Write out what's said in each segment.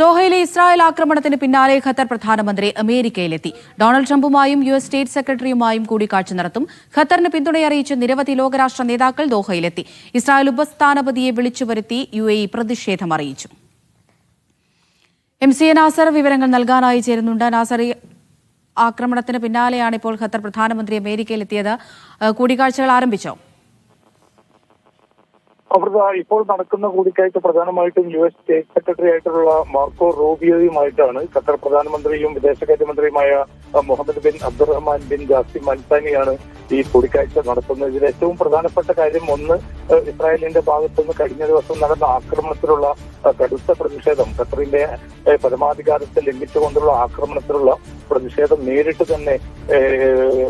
ദോഹയിലെ Israel ആക്രമണത്തിന് പിന്നാലെ Qatar പ്രധാനമന്ത്രി അമേരിക്കയിലെത്തി. ഡൊണാൾഡ് ട്രംപുമായും യു എസ് സ്റ്റേറ്റ് സെക്രട്ടറിയുമായും കൂടിക്കാഴ്ച നടത്തും. ഖത്തറിന് പിന്തുണയറിയിച്ച് നിരവധി ലോകരാഷ്ട്ര നേതാക്കൾ ദോഹയിലെത്തി. ഇസ്രായേൽ ഉപസ്ഥാനപതിയെ വിളിച്ചുവരുത്തി യു എ പ്രതിഷേധം അറിയിച്ചു. എം സി എ നാസർ വിവരങ്ങൾ നൽകാനായി ചേരുന്നുണ്ട്. നാസർ ആക്രമണത്തിന് പിന്നാലെയാണ് ഇപ്പോൾ ഖത്തർ പ്രധാനമന്ത്രി അമേരിക്കയിലെത്തിയത്. കൂടിക്കാഴ്ചകൾ ആരംഭിച്ചോ? അമൃത ഇപ്പോൾ നടക്കുന്ന കൂടിക്കാഴ്ച പ്രധാനമായിട്ടും യു എസ് സ്റ്റേറ്റ് സെക്രട്ടറി ആയിട്ടുള്ള മാർക്കോ റോബിയോയുമായിട്ടാണ്. ഖത്തർ പ്രധാനമന്ത്രിയും വിദേശകാര്യമന്ത്രിയുമായ Mohammed bin Abdulrahman bin Jassim അൻസാനിയാണ് ഈ കൂടിക്കാഴ്ച നടത്തുന്നത്. ഇതിൽ ഏറ്റവും പ്രധാനപ്പെട്ട കാര്യം ഒന്ന് ഇസ്രായേലിന്റെ ഭാഗത്തു നിന്ന് കഴിഞ്ഞ ദിവസം നടന്ന ആക്രമണത്തിലുള്ള കടുത്ത പ്രതിഷേധം ഖത്തറിന്റെ പരമാധികാരത്തെ ലംഘിച്ചുകൊണ്ടുള്ള ആക്രമണത്തിലുള്ള പ്രതിഷേധം നേരിട്ട് തന്നെ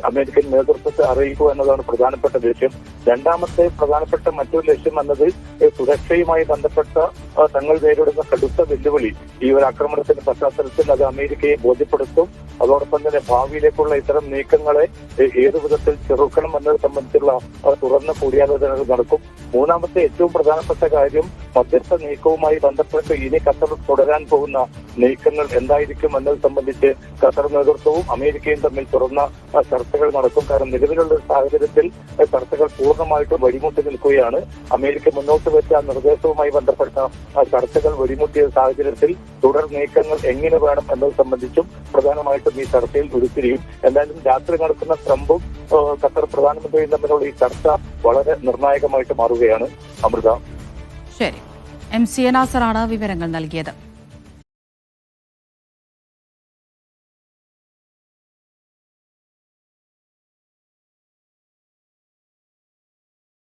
അമേരിക്കൻ നേതൃത്വത്തെ അറിയിക്കുക എന്നതാണ് പ്രധാനപ്പെട്ട ലക്ഷ്യം. രണ്ടാമത്തെ പ്രധാനപ്പെട്ട മറ്റൊരു ലക്ഷ്യം എന്നത് സുരക്ഷയുമായി ബന്ധപ്പെട്ട തങ്ങൾ നേരിടുന്ന കടുത്ത വെല്ലുവിളി ഈ ഒരു ആക്രമണത്തിന്റെ പശ്ചാത്തലത്തിൽ അത് അമേരിക്കയെ ബോധ്യപ്പെടുത്തും. അതോടൊപ്പം തന്നെ ഭാവിയിലേക്കുള്ള ഇത്തരം നീക്കങ്ങളെ ഏതു വിധത്തിൽ ചെറുക്കണം എന്നത് സംബന്ധിച്ചുള്ള തുറന്ന കൂടിയാലോചനകൾ നടക്കും. മൂന്നാമത്തെ ഏറ്റവും പ്രധാനപ്പെട്ട കാര്യം മധ്യസ്ഥ നീക്കവുമായി ബന്ധപ്പെട്ട് ഇനി ഖത്തർ തുടരാൻ പോകുന്ന നീക്കങ്ങൾ എന്തായിരിക്കും എന്നത് സംബന്ധിച്ച് ഖത്തർ നേതൃത്വവും അമേരിക്കയും തമ്മിൽ തുറന്ന ചർച്ചകൾ നടക്കും. കാരണം നിലവിലുള്ള സാഹചര്യത്തിൽ ചർച്ചകൾ പൂർണമായിട്ടും വഴിമുട്ടി നിൽക്കുകയാണ്. അമേരിക്ക മുന്നോട്ട് വെച്ച നിർദ്ദേശവുമായി ബന്ധപ്പെട്ട ചർച്ചകൾ വഴിമുട്ടിയ സാഹചര്യത്തിൽ തുടർ നീക്കങ്ങൾ എങ്ങനെ വേണം എന്നത് സംബന്ധിച്ചും പ്രധാനമായിട്ടും ഈ ചർച്ചയിൽ ഉരുത്തിരിയും എന്തായാലും രാത്രി നടക്കുന്ന ട്രംപും ഖത്തർ പ്രധാനമന്ത്രിയും തമ്മിലുള്ള ഈ ചർച്ച വളരെ നിർണായകമായിട്ട് മാറുകയാണ്. അമൃത. ശരി. എം സി എ വിവരങ്ങൾ നൽകിയത്.